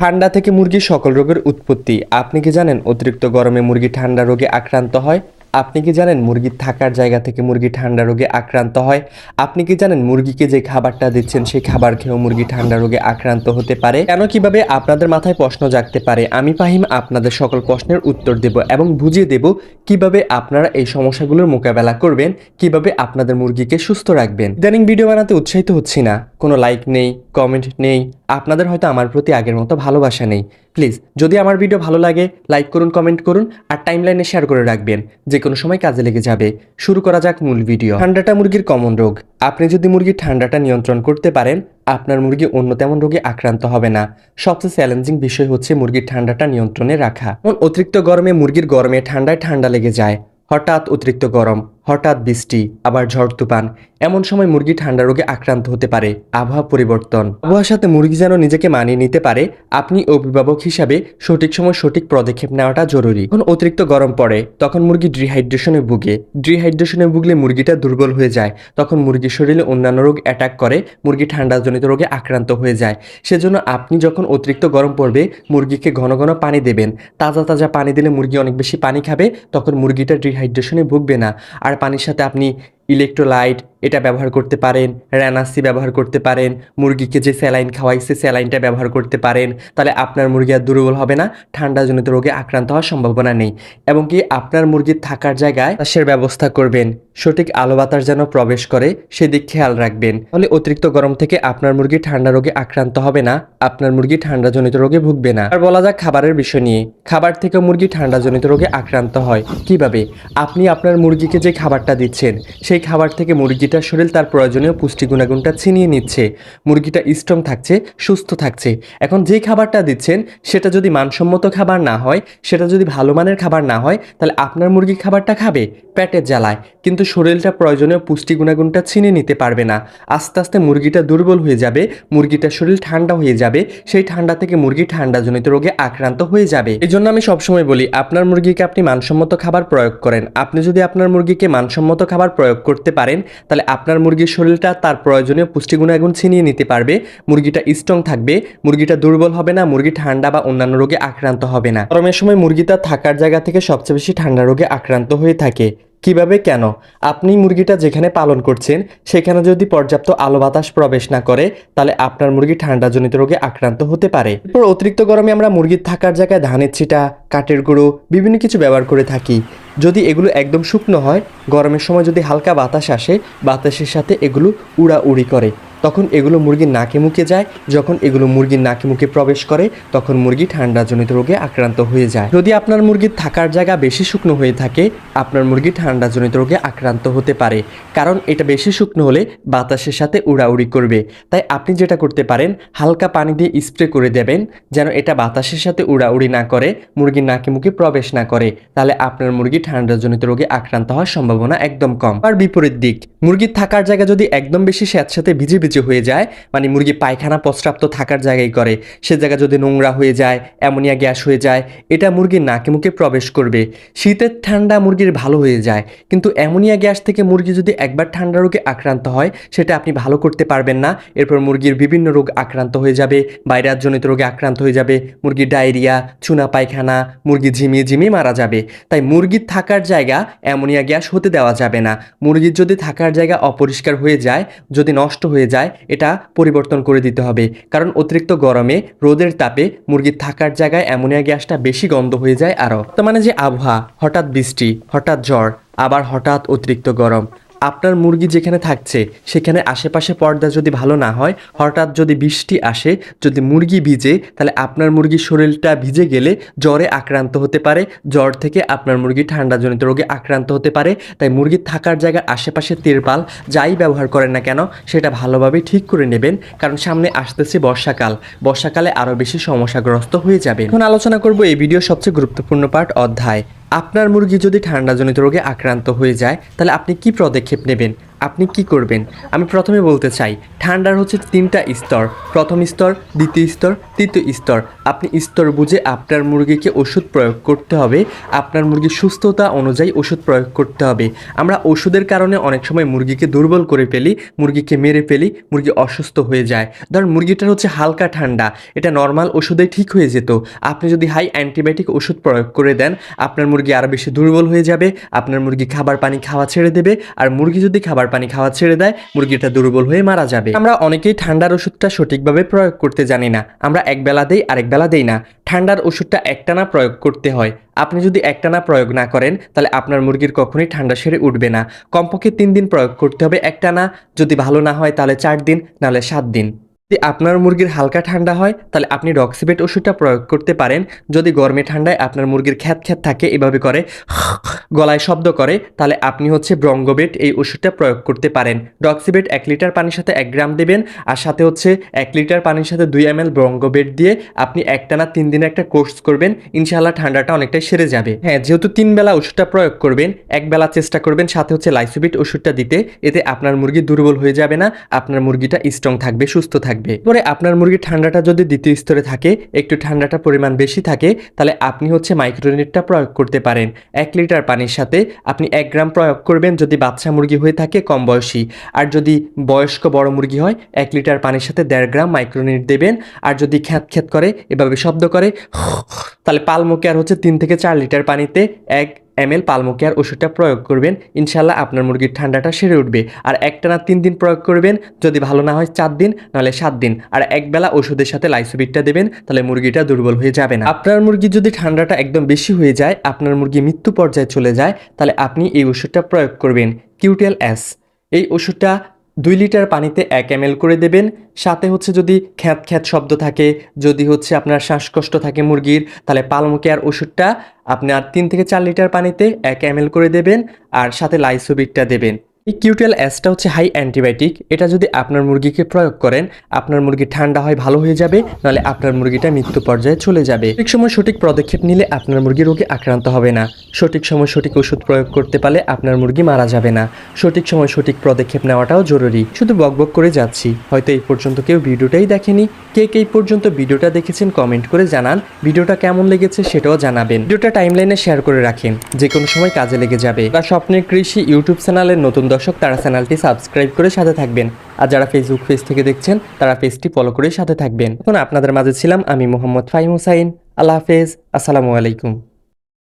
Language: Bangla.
ঠান্ডা থেকে মুরগির সকল রোগের উৎপত্তি। আপনি কি জানেন অতিরিক্ত গরমে মুরগি ঠান্ডা রোগে আক্রান্ত হয়? আপনি কি জানেন মুরগির থাকার জায়গা থেকে মুরগি ঠান্ডা রোগে আক্রান্ত হয়? আপনি কি জানেন মুরগিকে যে খাবারটা দিচ্ছেন, সেই খাবার খেয়েও মুরগি ঠান্ডা রোগে আক্রান্ত হতে পারে? কেন কীভাবে আপনাদের মাথায় প্রশ্ন জাগতে পারে? আমি ফাহিম, আপনাদের সকল প্রশ্নের উত্তর দেব এবং বুঝিয়ে দেব কীভাবে আপনারা এই সমস্যাগুলোর মোকাবেলা করবেন, কীভাবে আপনাদের মুরগিকে সুস্থ রাখবেন। ইদানিং ভিডিও বানাতে উৎসাহিত হচ্ছি না। কোনো লাইক নেই, কমেন্ট নেই আপনাদের হয়তো আমার প্রতি আগের মতো ভালোবাসা নেই। প্লিজ, যদি আমার ভিডিও ভালো লাগে, লাইক করুন, কমেন্ট করুন আর টাইমলাইনে শেয়ার করে রাখবেন। যে কোনো সময় কাজে লেগে যাবে। শুরু করা যাক মূল ভিডিও। ঠান্ডাটা মুরগির কমন রোগ। আপনি যদি মুরগির ঠান্ডাটা নিয়ন্ত্রণ করতে পারেন, আপনার মুরগি অন্য তেমন রোগে আক্রান্ত হবে না। সবচেয়ে চ্যালেঞ্জিং বিষয় হচ্ছে মুরগির ঠান্ডাটা নিয়ন্ত্রণে রাখা। অতিরিক্ত গরমে মুরগির গরমে ঠান্ডায় ঠান্ডা লেগে যায়। হঠাৎ অতিরিক্ত গরম। হঠাৎ বৃষ্টি, আবার ঝড় তুফান, এমন সময় মুরগি ঠান্ডা রোগে আক্রান্ত হতে পারে, আবহাওয়া পরিবর্তন। আবহাওয়ার সাথে মুরগি যেন নিজেকে মানিয়ে নিতে পারে, আপনি অভিভাবক হিসাবে সঠিক সময় সঠিক পদক্ষেপ নেওয়াটা জরুরি। যখন অতিরিক্ত গরম পড়ে, তখন মুরগি ডিহাইড্রেশনে ভুগে। ডিহাইড্রেশনে ভুগলে মুরগিটা দুর্বল হয়ে যায়। তখন মুরগির শরীরে অন্যান্য রোগ অ্যাটাক করে, মুরগি ঠান্ডাজনিত রোগে আক্রান্ত হয়ে যায়। সেজন্য আপনি যখন অতিরিক্ত গরম পড়বে, মুরগিকে ঘন ঘন পানি দেবেন। তাজা তাজা পানি দিলে মুরগি অনেক বেশি পানি খাবে, তখন মুরগিটা ডিহাইড্রেশনে ভুগবে না। আর পানির সাথে আপনি ইলেকট্রোলাইট এটা ব্যবহার করতে পারেন র্যানাসি ব্যবহার করতে পারেন, মুরগিকে যে স্যালাইন খাওয়াই সে স্যালাইনটা ব্যবহার করতে পারেন, তাহলে আপনার মুরগি আর দুর্বল হবে না, ঠান্ডাজনিত রোগে আক্রান্ত হওয়ার সম্ভাবনা নেই। এবং কি আপনার মুরগির থাকার জায়গায় তাসের ব্যবস্থা করবেন, সঠিক আলো বাতাস যেন প্রবেশ করে সেদিক খেয়াল রাখবেন। তাহলে অতিরিক্ত গরম থেকে আপনার মুরগি ঠান্ডা রোগে আক্রান্ত হবে না, আপনার মুরগি ঠান্ডাজনিত রোগে ভুগবে না। আর বলা যাক খাবারের বিষয় নিয়ে, খাবার থেকে মুরগি ঠান্ডাজনিত রোগে আক্রান্ত হয়। কীভাবে? আপনি আপনার মুরগিকে যে খাবারটা দিচ্ছেন, সেই খাবার থেকে মুরগিটার শরীর তার প্রয়োজনীয় পুষ্টি গুণাগুণটা ছিনিয়ে নিচ্ছে। মুরগিটা স্ট্রং থাকছে, সুস্থ থাকছে। এখন যে খাবারটা দিচ্ছেন, সেটা যদি মানসম্মত খাবার না হয়, সেটা যদি ভালো মানের খাবার না হয়, তাহলে আপনার মুরগি খাবারটা খাবে পেটের জ্বালায়। কিন্তু শরীরটা প্রয়োজনীয় পুষ্টি গুণাগুণটা ছিনিয়ে নিতে পারবে না। আস্তে আস্তে মুরগিটা দুর্বল হয়ে যাবে, মুরগিটার শরীর ঠান্ডা হয়ে যাবে, সেই ঠান্ডা থেকে মুরগি ঠান্ডাজনিত রোগে আক্রান্ত হয়ে যাবে। এই জন্য আমি সবসময় বলি, আপনার মুরগিকে আপনি মানসম্মত খাবার প্রয়োগ করেন। আপনি যদি আপনার মুরগিকে মানসম্মত খাবার প্রয়োগ করতে পারেন, তাহলে আপনার মুরগির শরীরটা তার প্রয়োজনীয় পুষ্টি গুণাগুণ ছিনিয়ে নিতে পারবে। মুরগিটা স্ট্রং থাকবে, মুরগিটা দুর্বল হবে না, মুরগি ঠান্ডা বা অন্যান্য রোগে আক্রান্ত হবে না। গরমের সময় মুরগিটা থাকার জায়গা থেকে সবচেয়ে বেশি ঠান্ডা রোগে আক্রান্ত হয়ে থাকে। কীভাবে? কেন? আপনি মুরগিটা যেখানে পালন করছেন, সেখানে যদি পর্যাপ্ত আলো বাতাস প্রবেশ না করে, তাহলে আপনার মুরগি ঠান্ডাজনিত রোগে আক্রান্ত হতে পারে। এরপর অতিরিক্ত গরমে আমরা মুরগির থাকার জায়গায় ধানের ছিটা, কাঠের গুঁড়ো, বিভিন্ন কিছু ব্যবহার করে থাকি। যদি এগুলো একদম শুকনো হয়, গরমের সময় যদি হালকা বাতাস আসে, বাতাসের সাথে এগুলো উড়াউড়ি করে। তখন এগুলো মুরগির নাকে মুখে যায়। যখন এগুলো মুরগির নাকে মুখে প্রবেশ করে, তখন মুরগি ঠান্ডাজনিত রোগে আক্রান্ত হয়ে যায়। যদি আপনার মুরগির থাকার জায়গা বেশি শুকনো হয়ে থাকে, আপনার মুরগি ঠান্ডাজনিত রোগে আক্রান্ত হতে পারে। কারণ এটা বেশি শুকনো হলে বাতাসের সাথে উড়াউড়ি করবে। তাই আপনি যেটা করতে পারেন, হালকা পানি দিয়ে স্প্রে করে দেবেন, যেন এটা বাতাসের সাথে উড়াউড়ি না করে, মুরগির নাকে মুখে প্রবেশ না করে। তাহলে আপনার মুরগি ঠান্ডাজনিত রোগে আক্রান্ত হওয়ার সম্ভাবনা একদম কম। আর বিপরীত দিক, মুরগির থাকার জায়গা যদি একদম বেশি স্যাঁতসাথে ভিজে ভিজে হয়ে যায়। মানে মুরগি পায়খানা প্রস্রাব থাকার জায়গায় করে। সে জায়গা যদি নোংরা হয়ে যায়, অ্যামোনিয়া গ্যাস হয়ে যায়, এটা মুরগির নাকে মুখে প্রবেশ করবে। শীতের ঠান্ডা মুরগির ভালো হয়ে যায়। কিন্তু অ্যামোনিয়া গ্যাস থেকে মুরগি যদি একবার ঠান্ডা রোগে আক্রান্ত হয়, সেটা আপনি ভালো করতে পারবেন না। এরপর মুরগির বিভিন্ন রোগ আক্রান্ত হয়ে যাবে বাইরাজনিত রোগে আক্রান্ত হয়ে যাবে মুরগির ডায়রিয়া, চুনা পায়খানা, মুরগি ঝিমিয়ে ঝিমিয়ে মারা যাবে। তাই মুরগির থাকার জায়গা অ্যামোনিয়া গ্যাস হতে দেওয়া যাবে না। মুরগির যদি থাকার জায়গা অপরিষ্কার হয়ে যায়, যদি নষ্ট হয়ে যায় এটা পরিবর্তন করে দিতে হবে। কারণ অতিরিক্ত গরমে রোদের তাপে মুরগির থাকার জায়গায় অ্যামোনিয়া গ্যাসটা বেশি গন্ধ হয়ে যায় আরও। মানে যে আবহাওয়া, হঠাৎ বৃষ্টি, হঠাৎ জ্বর, আবার হঠাৎ অতিরিক্ত গরম। আপনার মুরগি যেখানে থাকছে, সেখানে আশেপাশে পর্দা যদি ভালো না হয়, হঠাৎ যদি বৃষ্টি আসে, যদি মুরগি ভিজে, তাহলে আপনার মুরগির শরীরটা ভিজে গেলে জ্বরে আক্রান্ত হতে পারে, জ্বর থেকে আপনার মুরগি ঠান্ডাজনিত রোগে আক্রান্ত হতে পারে। তাই মুরগির থাকার জায়গায় আশেপাশে তিরপাল, যাই ব্যবহার করেন না কেন, সেটা ভালোভাবে ঠিক করে নেবেন, কারণ সামনে আসতেছে বর্ষাকাল। বর্ষাকালে আরও বেশি সমস্যাগ্রস্ত হয়ে যাবে এখন আলোচনা করব এই ভিডিও সবচেয়ে গুরুত্বপূর্ণ পার্ট, অধ্যায়। আপনার মুরগি যদি ঠান্ডাজনিত রোগে আক্রান্ত হয়ে যায় তাহলে আপনি কি পদক্ষেপ নেবেন? আপনি কি করবেন? আমি প্রথমে বলতে চাই, ঠান্ডার হচ্ছে তিনটা স্তর। প্রথম স্তর, দ্বিতীয় স্তর, তৃতীয় স্তর। আপনি স্তর বুঝে আপনার মুরগিকে ওষুধ প্রয়োগ করতে হবে। আপনার মুরগির সুস্থতা অনুযায়ী ওষুধ প্রয়োগ করতে হবে। আমরা ওষুধের কারণে অনেক সময় মুরগিকে দুর্বল করে ফেলি, মুরগিকে মেরে ফেলি, মুরগি অসুস্থ হয়ে যায়। ধরুন মুরগিটার হচ্ছে হালকা ঠান্ডা, এটা নর্মাল ওষুধে ঠিক হয়ে যেত। আপনি যদি হাই অ্যান্টিবায়োটিক ওষুধ প্রয়োগ করে দেন, আপনার মুরগি আরও বেশি দুর্বল হয়ে যাবে, আপনার মুরগি খাবার পানি খাওয়া ছেড়ে দেবে, আর মুরগি যদি খাবার পানি খাওয়া ছেড়ে দেয়, মুরগিটা দুর্বল হয়ে মারা যাবে। আমরা অনেকেই ঠান্ডার ওষুধটা সঠিকভাবে প্রয়োগ করতে জানি না। আমরা এক বেলা দেই, আরেক বেলা দেই না। ঠান্ডার ওষুধটা একটানা প্রয়োগ করতে হয়। আপনি যদি একটানা প্রয়োগ না করেন, তাহলে আপনার মুরগির কখনোই ঠান্ডা সেরে উঠবে না। কমপক্ষে তিন দিন প্রয়োগ করতে হবে একটানা। যদি ভালো না হয়, তাহলে চার দিন, নাহলে সাত দিন। যদি আপনার মুরগির হালকা ঠান্ডা হয়, তাহলে আপনি রক্সিবেট ওষুধটা প্রয়োগ করতে পারেন। যদি গরমে ঠান্ডায় আপনার মুরগির খ্যাত খ্যাত থাকে, এভাবে করে গলায় শব্দ করে, তাহলে আপনি হচ্ছে ব্রঙ্গোবেট এই ওষুধটা প্রয়োগ করতে পারেন। ডক্সিবেট এক লিটার পানির সাথে এক গ্রাম দেবেন, আর সাথে হচ্ছে এক লিটার পানির সাথে দুই এম এল ব্রঙ্গোবেট দিয়ে আপনি একটানা তিন দিনে একটা কোর্স করবেন। ইনশাআল্লাহ ঠান্ডাটা অনেকটাই সেরে যাবে। হ্যাঁ যেহেতু তিন বেলা ওষুধটা প্রয়োগ করবেন, এক বেলা চেষ্টা করবেন, সাথে হচ্ছে লাইসোবিট ওষুধটা দিতে। এতে আপনার মুরগি দুর্বল হয়ে যাবে না, আপনার মুরগিটা স্ট্রং থাকবে, সুস্থ থাকবে। পরে আপনার মুরগির ঠান্ডাটা যদি দ্বিতীয় স্তরে থাকে, একটু ঠান্ডাটা পরিমাণ বেশি থাকে, তাহলে আপনি হচ্ছে মাইক্রোনিটটা প্রয়োগ করতে পারেন। এক লিটার পানির সাথে আপনি এক গ্রাম প্রয়োগ করবেন যদি বাচ্চা মুরগি হয়ে থাকে কম বয়সী। আর যদি বয়স্ক বড় মুরগি হয়, এক লিটার পানির সাথে দেড় গ্রাম মাইক্রোনিট দেবেন। আর যদি খ্যাত খ্যাত করে, এভাবে শব্দ করে, তাহলে পালমোকেয়ার হচ্ছে তিন থেকে চার লিটার পানিতে এক এম এল পালমুকিয়ার ওষুধটা প্রয়োগ করবেন ইনশাল্লাহ আপনার মুরগির ঠান্ডাটা সেরে উঠবে। আর একটানা তিন দিন প্রয়োগ করবেন, যদি ভালো না হয় চার দিন, নাহলে সাত দিন। আর একবেলা ওষুধের সাথে লাইসোবিটটা দেবেন, তাহলে মুরগিটা দুর্বল হয়ে যাবে না। আপনার মুরগি যদি ঠান্ডাটা একদম বেশি হয়ে যায়, আপনার মুরগি মৃত্যু পর্যায়ে চলে যায়, তাহলে আপনি এই ওষুধটা প্রয়োগ করবেন, কিউটেল অ্যাস এই ওষুধটা দুই লিটার পানিতে এক এম করে দেবেন। সাথে হচ্ছে যদি খ্যাঁত খ্যাঁত শব্দ থাকে, যদি হচ্ছে আপনার শ্বাসকষ্ট থাকে মুরগির, তাহলে পালমোকেয়ার ওষুধটা আপনার তিন থেকে চার লিটার পানিতে এক এম করে দেবেন, আর সাথে লাইসোবিটটা দেবেন। এই কিউটেল অ্যাসটা হচ্ছে হাই অ্যান্টিবায়োটিক এটা যদি আপনার মুরগিকে প্রয়োগ করেন, আপনার মুরগি ঠান্ডা হয়, ভালো হয়ে যাবে, নাহলে আপনার মুরগিটা মৃত্যু পর্যায়ে চলে যাবে। ঠিক সময় সঠিক পদক্ষেপ নিলে আপনার মুরগি রোগে আক্রান্ত হবে না। সঠিক সময় সঠিক ওষুধ প্রয়োগ করতে পারলে আপনার মুরগি মারা যাবে না। সঠিক সময় সঠিক পদক্ষেপ নেওয়াটাও জরুরি। শুধু বকবক করে যাচ্ছি। হয়তো এই পর্যন্ত কেউ ভিডিওটাই দেখেনি। কে কে এই পর্যন্ত ভিডিওটা দেখেছেন কমেন্ট করে জানান। ভিডিওটা কেমন লেগেছে সেটাও জানাবেন। ভিডিওটা টাইমলাইনে শেয়ার করে রাখেন। যে কোনো সময় কাজে লেগে যাবে। বা স্বপ্নের কৃষি ইউটিউব চ্যানেলের নতুন দর্শক, তারা চ্যানেলটি সাবস্ক্রাইব করে সাথে থাকবেন। আর যারা ফেসবুক পেজ থেকে দেখছেন, তারা পেজটি ফলো করে সাথে থাকবেন। এখন আপনাদের মাঝে ছিলাম আমি মোহাম্মদ ফাইম হুসাইন। আল্লাহ হাফেজ। আসসালামু আলাইকুম।